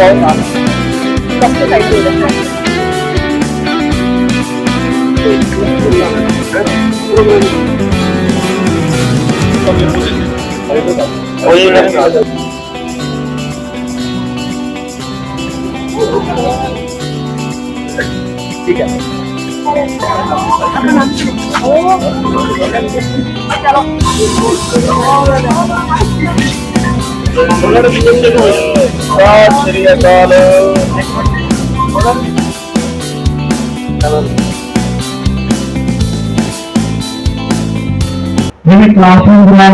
ਨਹੀਂ ਫੋਨ ਦੀ ਕੋਈ ਨਹੀਂ ਠੀਕ ਹੈ ਉਹਨਾਂ ਦੇ ਪਿੱਛੇ ਹੋਏ ਸਾਤ ਸ੍ਰੀ ਅਕਾਲ ਜਿਵੇਂ ਕਲਾਸਰੂਮ ਦਾ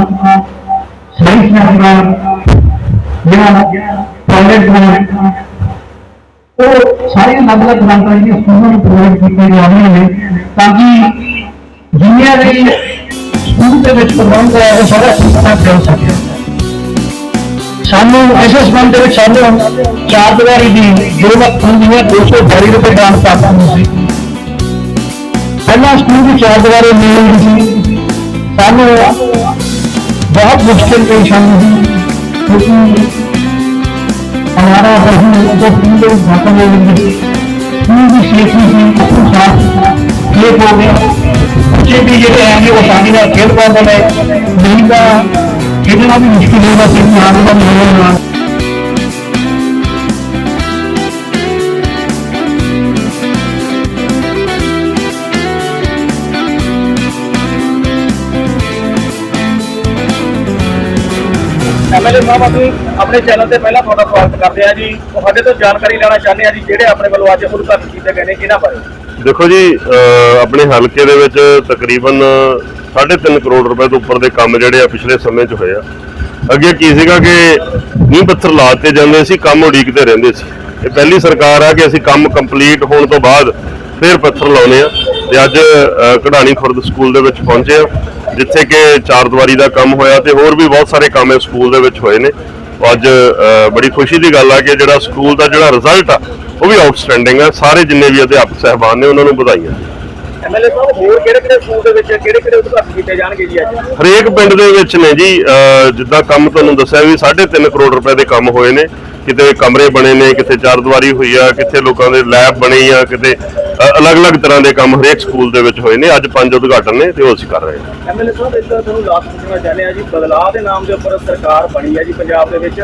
ਸਹੀ ਸੰਚਾਰ ਜਿਹੜਾ ਟਾਇਲਟ ਦਾ ਉਹ ਸਾਰੇ ਅਲੱਗ-ਅਲੱਗ ਗ੍ਰਾਂਟਾਂ ਜਿਹੜੀਆਂ ਸਕੂਲਾਂ ਨੂੰ ਪ੍ਰੋਵਾਈਡ ਕੀਤੀਆਂ ਜਾ ਰਹੀਆਂ ਨੇ ਤਾਂ ਕਿ ਜਿੰਨੀਆਂ ਵੀ ਸਕੂਲ ਦੇ ਵਿੱਚ ਪ੍ਰਬੰਧ ਹੈ ਉਹ ਸਾਰਾ ਠੀਕ-ਠਾਕ ਚੱਲ ਸਕੇ ਸਾਨੂੰ ਐਸਐਸਮੈਂਟ ਦੇ ਵਿੱਚ ਸਾਨੂੰ ਚਾਰ ਦੀਵਾਰੀ ਦੀ ਜੋ ਲੱਖ ਹੁੰਦੀ ਹੈ 222 ਰੁਪਏ ਗ੍ਰਾਂਟ ਪ੍ਰਾਪਤ ਹੁੰਦੀ ਸੀ ਪਹਿਲਾਂ ਸਕੂਲ ਦੀ ਚਾਰ ਦੀਵਾਰੀ ਮਿਲ ਰਹੀ ਸੀ ਸਾਨੂੰ बहुत मुश्किल पेश आई थी क्योंकि हमारा वही जो फील्ड खत्म हो गई स्कूल भी सेफ नहीं थी स्कूल साफ सेफ हो गया बच्चे भी जो है वो आसानी ਨਾਲ खेल पाते हैं नहीं ਇਹਦੇ ਨਾਲ ਵੀ ਮੁਸ਼ਕਿਲ ਹੋ ਬਸ ਇੱਕ ਨਾਲ ਦਾ ਮੋਲ ਨਾਲ ਐਮਐਲਏ ਆਪਣੇ ਚੈਨਲ ਤੇ ਪਹਿਲਾਂ ਤੁਹਾਡਾ ਸਵਾਗਤ ਕਰਦੇ ਹਾਂ ਜੀ। ਤੁਹਾਡੇ ਤੋਂ ਜਾਣਕਾਰੀ ਲੈਣਾ ਚਾਹੁੰਦੇ ਹਾਂ ਜੀ ਜਿਹੜੇ ਆਪਣੇ ਵੱਲੋਂ ਅੱਜ ਉਦਘਾਟਨ ਕੀਤੇ ਗਏ ਨੇ ਇਹਨਾਂ ਬਾਰੇ? ਦੇਖੋ ਜੀ ਅਹ ਆਪਣੇ ਹਲਕੇ ਦੇ ਵਿੱਚ ਤਕਰੀਬਨ 3.5 ਕਰੋੜ ਰੁਪਏ ਤੋਂ ਉੱਪਰ ਦੇ ਕੰਮ ਜਿਹੜੇ ਆ ਪਿਛਲੇ ਸਮੇਂ 'ਚ ਹੋਏ ਆ। ਅੱਗੇ ਕੀ ਸੀਗਾ ਕਿ ਨੀਂਹ ਪੱਥਰ ਲਾਤੇ ਜਾਂਦੇ ਸੀ ਕੰਮ ਉਡੀਕਦੇ ਰਹਿੰਦੇ ਸੀ। ਇਹ ਪਹਿਲੀ ਸਰਕਾਰ ਆ ਕਿ ਅਸੀਂ ਕੰਮ ਕੰਪਲੀਟ ਹੋਣ ਤੋਂ ਬਾਅਦ ਫਿਰ ਪੱਥਰ ਲਾਉਨੇ ਆ। ਤੇ ਅੱਜ ਅਹ, ਕਢਾਣੀ ਖੁਰਦ ਸਕੂਲ ਦੇ ਵਿੱਚ ਪਹੁੰਚੇ ਆ ਜਿੱਥੇ ਕਿ ਚਾਰ ਦੀਵਾਰੀ ਦਾ ਕੰਮ ਹੋਇਆ ਤੇ ਹੋਰ ਵੀ ਬਹੁਤ ਸਾਰੇ ਕੰਮ ਇਸ ਸਕੂਲ ਦੇ ਵਿੱਚ ਹੋਏ ਨੇ। ਅੱਜ ਬੜੀ ਖੁਸ਼ੀ ਦੀ ਗੱਲ ਆ ਕਿ ਜਿਹੜਾ ਸਕੂਲ ਦਾ ਜਿਹੜਾ ਰਿਜ਼ਲਟ ਆ ਉਹ ਵੀ ਆਊਟਸਟੈਂਡਿੰਗ ਆ। ਸਾਰੇ ਜਿੰਨੇ ਵੀ ਅਧਿਆਪਕ ਸਹਿਬਾਨ ਨੇ ਉਹਨਾਂ ਨੂੰ ਵਧਾਈਆਂ। ਐਮਐਲਏ ਸਾਹਿਬ, ਹੋਰ ਕਿਹੜੇ ਕਿਹੜੇ ਸਕੂਲ ਦੇ ਵਿੱਚ, ਕਿਹੜੇ ਕਿਹੜੇ ਉਦਘਾਟਨ ਕੀਤੇ ਜਾਣਗੇ ਜੀ ਅੱਜ? ਹਰੇਕ ਪਿੰਡ ਦੇ ਵਿੱਚ ਨੇ ਜੀ, ਅਹ, ਜਿੱਦਾਂ ਕੰਮ ਤੁਹਾਨੂੰ ਦੱਸਿਆ ਵੀ 3.5 ਕਰੋੜ ਰੁਪਏ ਦੇ ਕੰਮ ਹੋਏ ਨੇ। ਕਿਤੇ ਕਮਰੇ ਬਣੇ ਨੇ, ਕਿਤੇ ਚਾਰ ਦੀਵਾਰੀ ਹੋਈ ਆ ਕਿਤੇ ਲੋਕਾਂ ਦੇ ਲੈਬ ਬਣੇ ਆ, ਕਿਤੇ ਅਲੱਗ-ਅਲੱਗ ਤਰ੍ਹਾਂ ਦੇ ਕੰਮ ਹਰੇਕ ਸਕੂਲ ਦੇ ਵਿੱਚ ਹੋਏ ਨੇ। ਅੱਜ ਪੰਜ ਉਦਘਾਟਨ ਨੇ ਤੇ ਉਹ ਅਸੀਂ ਕਰ ਰਹੇ ਹਾਂ। ਐਮਐਲਏ ਸਾਹਿਬ ਇੱਕ ਤੁਹਾਨੂੰ ਲਾਸਟ ਪੁੱਛਣਾ ਚਾਹੁੰਦੇ ਆ ਜੀ ਬਦਲਾਅ ਦੇ ਨਾਮ ਦੇ ਉੱਪਰ ਸਰਕਾਰ ਬਣੀ ਹੈ ਜੀ ਪੰਜਾਬ ਦੇ ਵਿੱਚ।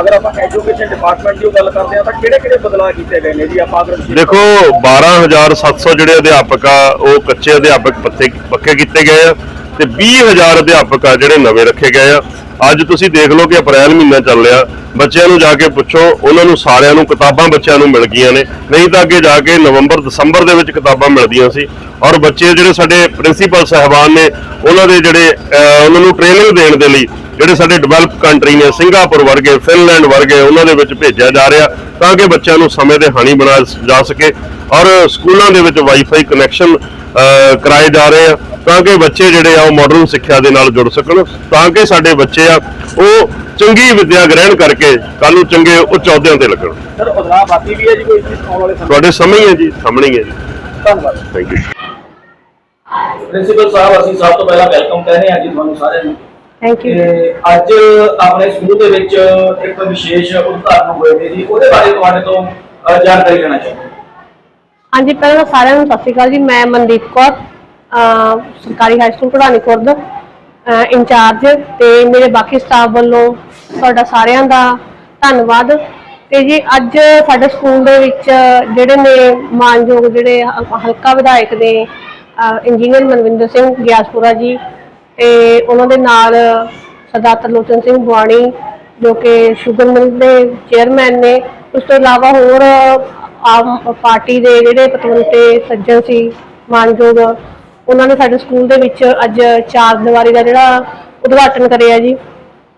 ਅਗਰ ਆਪਾਂ ਐਜੂਕੇਸ਼ਨ ਡਿਪਾਰਟਮੈਂਟ ਦੀ ਗੱਲ ਕਰਦੇ ਆ ਤਾਂ ਕਿਹੜੇ ਕਿਹੜੇ ਬਦਲਾਅ ਕੀਤੇ ਗਏ ਨੇ ਜੀ? ਆਪਾਂ ਅਗਰ ਦੇਖੋ 12700 ਜਿਹੜੇ ਅਧਿਆਪਕ ਆ ਉਹ ਕੱਚੇ ਅਧਿਆਪਕ ਪੱਕੇ ਪੱਕੇ ਕੀਤੇ ਗਏ ਆ ਤੇ 20000 ਅਧਿਆਪਕ ਆ ਜਿਹੜੇ ਨਵੇਂ ਰੱਖੇ ਗਏ ਆ। ਅੱਜ ਤੁਸੀਂ ਦੇਖ ਲਓ ਕਿ ਅਪ੍ਰੈਲ ਮਹੀਨਾ ਚੱਲ ਰਿਹਾ। ਬੱਚਿਆਂ ਨੂੰ ਜਾ ਕੇ ਪੁੱਛੋ, ਉਹਨਾਂ ਨੂੰ ਸਾਰਿਆਂ ਨੂੰ ਕਿਤਾਬਾਂ ਬੱਚਿਆਂ ਨੂੰ ਮਿਲ ਗਈਆਂ ਨੇ। ਨਹੀਂ ਤਾਂ ਅੱਗੇ ਜਾ ਕੇ ਨਵੰਬਰ, ਦਸੰਬਰ ਦੇ ਵਿੱਚ ਕਿਤਾਬਾਂ ਮਿਲਦੀਆਂ ਸੀ। ਔਰ ਬੱਚੇ ਜਿਹੜੇ ਸਾਡੇ ਪ੍ਰਿੰਸੀਪਲ ਸਹਿਬਾਨ ਨੇ, ਉਹਨਾਂ ਦੇ ਜਿਹੜੇ ਉਹਨਾਂ ਨੂੰ ਟ੍ਰੇਨਿੰਗ ਦੇਣ ਦੇ ਲਈ ਜਿਹੜੇ ਸਾਡੇ ਡਿਵੈਲਪ ਕੰਟਰੀ ਨੇ, ਸਿੰਗਾਪੁਰ ਵਰਗੇ, ਫਿਨਲੈਂਡ ਵਰਗੇ, ਉਹਨਾਂ ਦੇ ਵਿੱਚ ਭੇਜਿਆ ਜਾ ਰਿਹਾ ਤਾਂ ਕਿ ਬੱਚਿਆਂ ਨੂੰ ਸਮੇਂ ਦੇ ਹਾਨੀ ਬਣਾ ਜਾ ਸਕੇ। ਔਰ ਸਕੂਲਾਂ ਦੇ ਵਿੱਚ ਵਾਈਫਾਈ ਕਨੈਕਸ਼ਨ ਕਰਾਏ ਜਾ ਰਹੇ ਆ ਤਾਂ ਕਿ ਬੱਚੇ ਜਿਹੜੇ ਆ ਉਹ ਮਾਡਰਨ ਸਿੱਖਿਆ ਦੇ ਨਾਲ ਜੁੜ ਸਕਣ ਤਾਂ ਕਿ ਸਾਡੇ ਬੱਚੇ ਆ ਉਹ ਚੰਗੀ ਵਿੱਦਿਆ ਗ੍ਰਹਿਣ ਕਰਕੇ ਕੱਲ ਨੂੰ ਚੰਗੇ ਉੱਚ ਅਹੁਦਿਆਂ ਤੇ ਲੱਗਣ। ਸਰ ਬਦਲਾਅ ਬਾਕੀ ਵੀ ਹੈ ਜੀ ਕੋਈ ਇਸ ਆਉਣ ਵਾਲੇ ਸਮੇਂ? ਤੁਹਾਡੇ ਹੀ ਹੈ ਜੀ ਸਾਹਮਣੇ ਹੀ ਹੈ ਜੀ। ਧੰਨਵਾਦ। ਥੈਂਕ ਯੂ ਪ੍ਰਿੰਸੀਪਲ ਸਾਹਿਬ ਅਸੀਂ ਸਭ ਤੋਂ ਪਹਿਲਾਂ ਵੈਲਕਮ ਕਹਿੰਦੇ ਹਾਂ ਜੀ ਤੁਹਾਨੂੰ ਸਾਰਿਆਂ ਨੂੰ। ਥੈਂਕ ਯੂ ਤੇ ਅੱਜ ਆਪਣੇ ਸਕੂਲ ਦੇ ਵਿੱਚ ਇੱਕ ਵਿਸ਼ੇਸ਼ ਉਦਘਾਟਨ ਹੋਏ ਨੇ ਜੀ ਉਹਦੇ ਬਾਰੇ ਤੁਹਾਡੇ ਤੋਂ ਜਾਣਕਾਰੀ ਲੈਣਾ ਚਾਹੁੰਦੇ। ਹਾਂਜੀ, ਪਹਿਲਾਂ ਤਾਂ ਸਾਰਿਆਂ ਨੂੰ ਸਤਿ ਸ਼੍ਰੀ ਅਕਾਲ ਜੀ। ਮੈਂ ਮਨਦੀਪ ਕੌਰ ਸਰਕਾਰੀ high school Padani Khurd in charge ਤੇ ਮੇਰੇ ਬਾਕੀ ਸਟਾਫ ਵੱਲੋਂ ਤੁਹਾਡਾ ਸਾਰਿਆਂ ਦਾ ਧੰਨਵਾਦ। ਤੇ ਜੀ, ਅੱਜ ਸਾਡੇ ਸਕੂਲ ਦੇ ਵਿੱਚ ਜਿਹੜੇ ਨੇ ਮਾਨਯੋਗ ਜਿਹੜੇ ਹਲਕਾ ਵਿਧਾਇਕ ਨੇ ਇੰਜੀਨੀਅਰ ਮਨਵਿੰਦਰ ਸਿੰਘ ਗਿਆਸਪੁਰਾ ਜੀ ਤੇ ਉਹਨਾਂ ਦੇ ਨਾਲ ਸਰਦਾਰ ਤਰਲੋਚਨ ਸਿੰਘ ਬਵਾਣੀ ਜੋ ਕਿ ਸ਼ੂਗਰ ਮਿਲ ਦੇ ਚੇਅਰਮੈਨ ਨੇ। ਉਸ ਤੋਂ ਇਲਾਵਾ ਹੋਰ ਆਮ ਪਾਰਟੀ ਦੇ ਜਿਹੜੇ ਪਤਵੰਤੇ ਸੱਜਣ ਸੀ, ਮਾਨਯੋਗ, ਉਹਨਾਂ ਨੇ ਸਾਡੇ ਸਕੂਲ ਦੇ ਵਿੱਚ ਅੱਜ ਚਾਰ ਦੀਵਾਰੀ ਦਾ ਜਿਹੜਾ ਉਦਘਾਟਨ ਕਰਿਆ ਜੀ।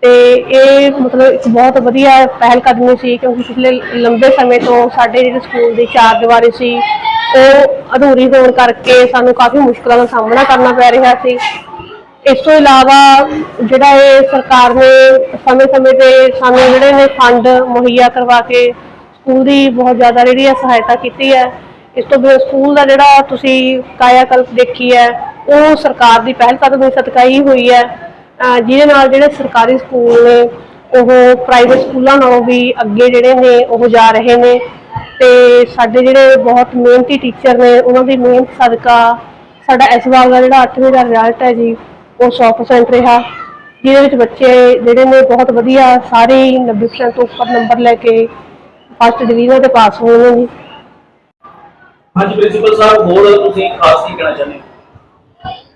ਤੇ ਇਹ ਮਤਲਬ ਇੱਕ ਬਹੁਤ ਵਧੀਆ ਪਹਿਲ ਕਦਮੀ ਸੀ ਕਿਉਂਕਿ ਪਿਛਲੇ ਲੰਬੇ ਸਮੇਂ ਤੋਂ ਸਾਡੇ ਜਿਹੜੇ ਸਕੂਲ ਦੀ ਚਾਰ ਦੀਵਾਰੀ ਸੀ, ਉਹ ਅਧੂਰੀ ਹੋਣ ਕਰਕੇ ਸਾਨੂੰ ਕਾਫੀ ਮੁਸ਼ਕਲਾਂ ਦਾ ਸਾਹਮਣਾ ਕਰਨਾ ਪੈ ਰਿਹਾ ਸੀ। ਇਸ ਤੋਂ ਇਲਾਵਾ ਜਿਹੜਾ ਇਹ ਸਰਕਾਰ ਨੇ ਸਮੇਂ-ਸਮੇਂ ਤੇ ਸਾਨੂੰ ਜਿਹੜੇ ਨੇ ਫੰਡ ਮੁਹੱਈਆ ਕਰਵਾ ਕੇ ਸਕੂਲ ਦੀ ਬਹੁਤ ਜ਼ਿਆਦਾ ਜਿਹੜੀ ਹੈ ਸਹਾਇਤਾ ਕੀਤੀ ਹੈ। ਇਸ ਤੋਂ ਬਿਨਾਂ ਸਕੂਲ ਦਾ ਜਿਹੜਾ ਤੁਸੀਂ ਕਾਇਆਕਲਪ ਦੇਖੀ ਹੈ, ਉਹ ਸਰਕਾਰ ਦੀ ਪਹਿਲ ਕਦਮ ਕਦਮੀ ਸਦਕਾ ਹੀ ਹੋਈ ਹੈ। ਜਿਹਦੇ ਨਾਲ ਜਿਹੜੇ ਸਰਕਾਰੀ ਸਕੂਲ ਨੇ ਉਹ ਪ੍ਰਾਈਵੇਟ ਸਕੂਲਾਂ ਨਾਲੋਂ ਵੀ ਅੱਗੇ ਜਿਹੜੇ ਨੇ, ਉਹ ਜਾ ਰਹੇ ਨੇ। ਤੇ ਸਾਡੇ ਜਿਹੜੇ ਬਹੁਤ ਮਿਹਨਤੀ ਟੀਚਰ ਨੇ, ਉਹਨਾਂ ਦੀ ਮਿਹਨਤ ਸਦਕਾ ਸਾਡਾ ਇਸ ਵਾਰ ਦਾ ਜਿਹੜਾ 8ਵੀਂ ਦਾ ਰਿਜ਼ਲਟ ਹੈ ਜੀ, ਉਹ 100% ਰਿਹਾ। ਜਿਹਦੇ ਵਿੱਚ ਬੱਚੇ ਜਿਹੜੇ ਨੇ, ਬਹੁਤ ਵਧੀਆ ਸਾਰੇ ਹੀ 90% ਤੋਂ ਉੱਪਰ ਨੰਬਰ ਲੈ ਕੇ ਫਸਟ ਡਿਵੀਜ਼ਨ ਤੇ ਪਾਸ ਹੋਏ ਨੇ ਜੀ। ਹਾਂਜੀ ਪ੍ਰਿੰਸੀਪਲ ਸਾਹਿਬ ਹੋਰ ਤੁਸੀਂ ਖਾਸ ਕੀ ਕਹਿਣਾ ਚਾਹੁੰਦੇ ਹੋ?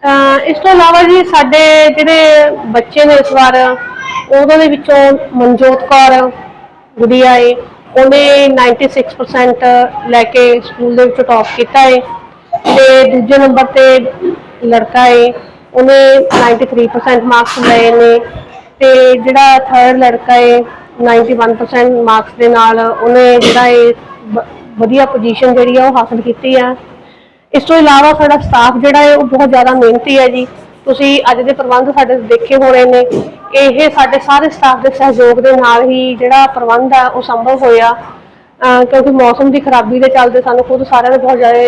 ਅਹ ਇਸ ਤੋਂ ਇਲਾਵਾ ਜੀ ਸਾਡੇ ਜਿਹੜੇ ਬੱਚੇ ਨੇ ਇਸ ਵਾਰ ਉਹਨਾਂ ਦੇ ਵਿੱਚੋਂ ਮਨਜੋਤ ਕੌਰ ਗੁੜੀਆ ਏ ਉਹਨੇ 96% ਲੈ ਕੇ ਸਕੂਲ ਦੇ ਵਿੱਚ ਟੌਪ ਕੀਤਾ ਏ। ਤੇ ਦੂਜੇ ਨੰਬਰ ਤੇ ਲੜਕਾ ਏ ਉਹਨੇ 93% ਮਾਰਕਸ ਲਏ ਨੇ। ਤੇ ਜਿਹੜਾ ਥਰਡ ਲੜਕਾ ਏ 91% ਮਾਰਕਸ ਦੇ ਨਾਲ ਉਹਨੇ ਜਿਹੜਾ ਏ ਵ- ਵਧੀਆ ਪੋਜੀਸ਼ਨ ਜਿਹੜੀ ਆ ਉਹ ਹਾਸਲ ਕੀਤੀ ਆ। ਇਸ ਤੋਂ ਇਲਾਵਾ ਸਾਡਾ ਸਟਾਫ ਜਿਹੜਾ ਹੈ ਉਹ ਬਹੁਤ ਜ਼ਿਆਦਾ ਮਿਹਨਤੀ ਹੈ ਜੀ। ਤੁਸੀਂ ਅੱਜ ਦੇ ਪ੍ਰਬੰਧ ਸਾਡੇ ਦੇਖੇ ਹੋਣੇ ਨੇ ਇਹ ਸਾਡੇ ਸਾਰੇ ਸਟਾਫ ਦੇ ਸਹਿਯੋਗ ਦੇ ਨਾਲ ਹੀ ਜਿਹੜਾ ਪ੍ਰਬੰਧ ਆ ਉਹ ਸੰਭਵ ਹੋਇਆ। ਅਹ ਕਿਉਂਕਿ ਮੌਸਮ ਦੀ ਖਰਾਬੀ ਦੇ ਚੱਲਦੇ ਸਾਨੂੰ ਖੁਦ ਸਾਰਿਆਂ ਨੂੰ ਬਹੁਤ ਜ਼ਿਆਦਾ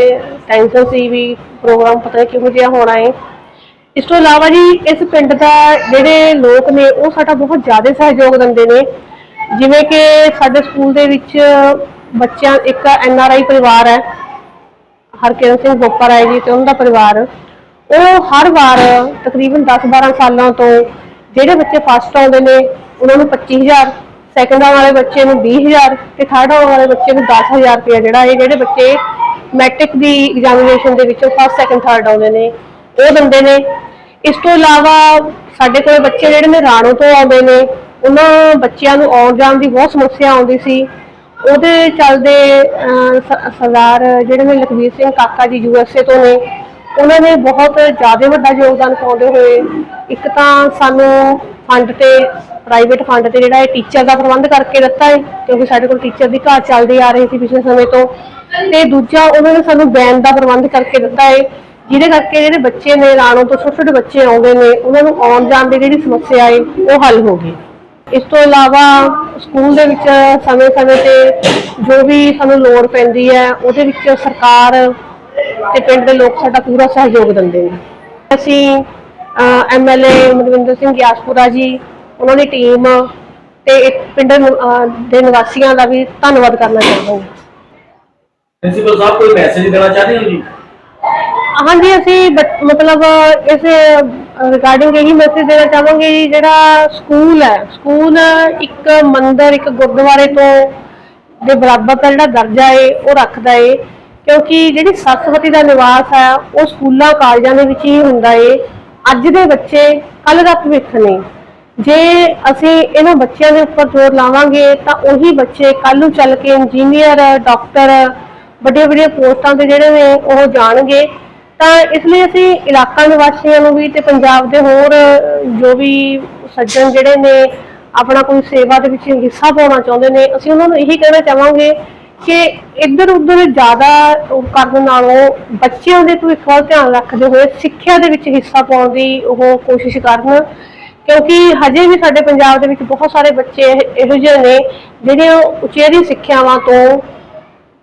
ਟੈਨਸ਼ਨ ਸੀ ਵੀ ਪ੍ਰੋਗਰਾਮ ਪਤਾ ਨਹੀਂ ਕਿਹੋ ਜਿਹਾ ਹੋਣਾ ਹੈ ਇਸ ਤੋਂ ਇਲਾਵਾ ਜੀ, ਇਸ ਪਿੰਡ ਦਾ ਜਿਹੜੇ ਲੋਕ ਨੇ ਉਹ ਸਾਡਾ ਬਹੁਤ ਜ਼ਿਆਦਾ ਸਹਿਯੋਗ ਦਿੰਦੇ ਨੇ। ਜਿਵੇਂ ਕਿ ਸਾਡੇ ਸਕੂਲ ਦੇ ਵਿੱਚ ਬੱਚਿਆਂ, ਇੱਕ ਐਨ ਆਰ ਆਈ ਪਰਿਵਾਰ ਹੈ, ਹਰਕਿਰਨ ਸਿੰਘ ਬੋਪਰ ਆਏ ਜੀ ਤੇ ਉਹਨਾਂ ਦਾ ਪਰਿਵਾਰ। ਉਹ ਹਰ ਵਾਰ ਤਕਰੀਬਨ 10-12 ਸਾਲਾਂ ਤੋਂ ਜਿਹੜੇ ਬੱਚੇ ਫਸਟ ਆਉਂਦੇ ਨੇ, ਉਹਨਾਂ ਨੂੰ 25000 ਸੈਕੰਡ ਆਉਣ ਵਾਲੇ ਬੱਚੇ ਨੂੰ 20000 ਤੇ ਥਰਡ ਆਉਣ ਵਾਲੇ ਬੱਚੇ ਨੂੰ 10000 ਰੁਪਏ ਜਿਹੜਾ ਇਹ ਜਿਹੜੇ ਬੱਚੇ ਮੈਟ੍ਰਿਕ ਦੀ ਐਗਜ਼ਾਮੀਨੇਸ਼ਨ ਦੇ ਵਿੱਚੋਂ ਫਸਟ ਸੈਕੰਡ ਥਰਡ ਆਉਂਦੇ ਨੇ, ਉਹ ਦਿੰਦੇ ਨੇ। ਇਸ ਤੋਂ ਇਲਾਵਾ ਸਾਡੇ ਕੋਲ ਬੱਚੇ ਜਿਹੜੇ ਨੇ ਰਾਣੋ ਤੋਂ ਆਉਂਦੇ ਨੇ ਉਹਨਾਂ ਬੱਚਿਆਂ ਨੂੰ ਆਉਣ ਜਾਣ ਦੀ ਬਹੁਤ ਸਮੱਸਿਆ ਆਉਂਦੀ ਸੀ। ਉਹਦੇ ਚੱਲਦੇ ਸਰਦਾਰ ਜਿਹੜੇ ਨੇ ਲਖਵੀਰ ਸਿੰਘ ਕਾਕਾ ਜੀ ਯੂਐਸਏ ਤੋਂ ਨੇ, ਉਹਨਾਂ ਨੇ ਬਹੁਤ ਜ਼ਿਆਦਾ ਵੱਡਾ ਯੋਗਦਾਨ ਪਾਉਂਦੇ ਹੋਏ ਇੱਕ ਤਾਂ ਸਾਨੂੰ ਫੰਡ ਤੇ ਪ੍ਰਾਈਵੇਟ ਫੰਡ ਤੇ ਜਿਹੜਾ ਇਹ ਟੀਚਰ ਦਾ ਪ੍ਰਬੰਧ ਕਰਕੇ ਦਿੱਤਾ ਹੈ, ਕਿਉਂਕਿ ਸਾਡੇ ਕੋਲ ਟੀਚਰ ਦੀ ਘਾਟ ਚੱਲਦੀ ਆ ਰਹੀ ਸੀ ਪਿਛਲੇ ਸਮੇਂ ਤੋਂ। ਤੇ ਦੂਜਾ, ਉਹਨਾਂ ਨੇ ਸਾਨੂੰ ਬੈਨ ਦਾ ਪ੍ਰਬੰਧ ਕਰਕੇ ਦਿੱਤਾ ਹੈ, ਜਿਹਦੇ ਕਰਕੇ ਜਿਹੜੇ ਬੱਚੇ ਨੇ, ਰਾਣੋ ਤੋਂ ਛੋਟੇ ਛੋਟੇ ਬੱਚੇ ਆਉਂਦੇ ਨੇ, ਉਹਨਾਂ ਨੂੰ ਆਉਣ ਜਾਣ ਦੀ ਜਿਹੜੀ ਸਮੱਸਿਆ ਹੈ, ਉਹ ਹੱਲ ਹੋ ਗਈ। ਇਸ ਤੋਂ ਇਲਾਵਾ ਸਕੂਲ ਦੇ ਵਿੱਚ ਸਮੇਂ-ਸਮੇਂ ਤੇ ਜੋ ਵੀ ਸਾਨੂੰ ਲੋੜ ਪੈਂਦੀ ਹੈ ਉਹਦੇ ਵਿੱਚ ਸਰਕਾਰ ਤੇ ਪਿੰਡ ਦੇ ਲੋਕ ਸਾਡਾ ਪੂਰਾ ਸਹਿਯੋਗ ਦਿੰਦੇ ਨੇ। ਅਸੀਂ ਐਮਐਲਏ ਮਨਵਿੰਦਰ ਸਿੰਘ ਗਿਆਸਪੁਰਾ ਜੀ ਉਹਨਾਂ ਦੀ ਟੀਮ ਤੇ ਪਿੰਡ ਦੇ ਨਿਵਾਸੀਆਂ ਦਾ ਵੀ ਧੰਨਵਾਦ ਕਰਨਾ ਚਾਹੁੰਦੇ ਹਾਂ। ਪ੍ਰਿੰਸੀਪਲ ਸਾਹਿਬ ਕੋਈ ਮੈਸੇਜ ਦੇਣਾ ਚਾਹੁੰਦੇ ਹੋ ਜੀ? ਹਾਂਜੀ ਅਸੀਂ ਮਤਲਬ ਇਸ ਰਿਗਾਰਡਿੰਗ ਇਹੀ ਮੈਸੇਜ ਦੇਣਾ ਚਾਹਾਂਗੇ ਜੀ, ਜਿਹੜਾ ਸਕੂਲ ਹੈ ਸਕੂਲ ਇੱਕ ਮੰਦਿਰ, ਇੱਕ ਗੁਰਦੁਆਰੇ ਤੋਂ ਦੇ ਬਰਾਬਰ ਦਾ ਜਿਹੜਾ ਦਰਜਾ ਹੈ ਉਹ ਰੱਖਦਾ ਹੈ ਕਿਉਂਕਿ ਜਿਹੜੀ ਸਰਸਵਤੀ ਦਾ ਨਿਵਾਸ ਹੈ, ਉਹ ਸਕੂਲਾਂ, ਕਾਲਜਾਂ ਦੇ ਵਿੱਚ ਹੀ ਹੁੰਦਾ ਏ। ਅੱਜ ਦੇ ਬੱਚੇ ਕੱਲ ਦਾ ਭਵਿੱਖ ਨੇ। ਜੇ ਅਸੀਂ ਇਹਨਾਂ ਬੱਚਿਆਂ ਦੇ ਉੱਪਰ ਜ਼ੋਰ ਲਾਵਾਂਗੇ, ਤਾਂ ਉਹੀ ਬੱਚੇ ਕੱਲ ਨੂੰ ਚੱਲ ਕੇ ਇੰਜੀਨੀਅਰ ਡਾਕਟਰ ਵੱਡੀਆਂ ਵੱਡੀਆਂ ਪੋਸਟਾਂ ਤੇ ਜਿਹੜੇ ਨੇ, ਉਹ ਜਾਣਗੇ। ਤਾਂ ਇਸ ਲਈ ਅਸੀਂ ਇਲਾਕਾ ਨਿਵਾਸੀਆਂ ਨੂੰ ਵੀ ਤੇ ਪੰਜਾਬ ਦੇ ਹੋਰ ਜੋ ਵੀ ਸੱਜਣ ਜਿਹੜੇ ਨੇ, ਆਪਣਾ ਕੋਈ ਸੇਵਾ ਦੇ ਵਿੱਚ ਹਿੱਸਾ ਪਾਉਣਾ ਚਾਹੁੰਦੇ ਨੇ, ਅਸੀਂ ਉਹਨਾਂ ਨੂੰ ਇਹੀ ਕਹਿਣਾ ਚਾਹਾਂਗੇ ਕਿ ਇੱਧਰ ਉੱਧਰ ਜ਼ਿਆਦਾ ਕਰਨ ਨਾਲੋਂ ਬੱਚਿਆਂ ਦੇ ਭਵਿੱਖ ਵੱਲ ਧਿਆਨ ਰੱਖਦੇ ਹੋਏ ਸਿੱਖਿਆ ਦੇ ਵਿੱਚ ਹਿੱਸਾ ਪਾਉਣ ਦੀ ਉਹ ਕੋਸ਼ਿਸ਼ ਕਰਨ, ਕਿਉਂਕਿ ਹਜੇ ਵੀ ਸਾਡੇ ਪੰਜਾਬ ਦੇ ਵਿੱਚ ਬਹੁਤ ਸਾਰੇ ਬੱਚੇ ਇਹ- ਇਹੋ ਜਿਹੇ ਨੇ ਜਿਹੜੇ ਉਚੇਰੀ ਸਿੱਖਿਆਵਾਂ ਤੋਂ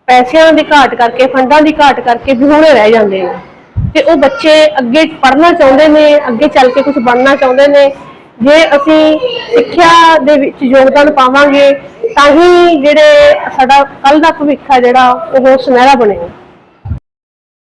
ਪੈਸਿਆਂ ਦੀ ਘਾਟ ਕਰਕੇ, ਫੰਡਾਂ ਦੀ ਘਾਟ ਕਰਕੇ ਵਿਹੂਣੇ ਰਹਿ ਜਾਂਦੇ ਨੇ। ਤੇ ਉਹ ਬੱਚੇ ਅੱਗੇ ਪੜ੍ਹਨਾ ਚਾਹੁੰਦੇ ਨੇ, ਅੱਗੇ ਚੱਲ ਕੇ ਕੁਝ ਬਣਨਾ ਚਾਹੁੰਦੇ ਨੇ। ਜੇ ਅਸੀਂ ਸਿੱਖਿਆ ਦੇ ਵਿੱਚ ਯੋਗਦਾਨ ਪਾਵਾਂਗੇ, ਤਾਂ ਹੀ ਜਿਹੜੇ ਸਾਡਾ ਕੱਲ ਦਾ ਭਵਿੱਖ ਹੈ ਜਿਹੜਾ, ਉਹ ਸੁਨਹਿਰਾ ਬਣੇਗਾ।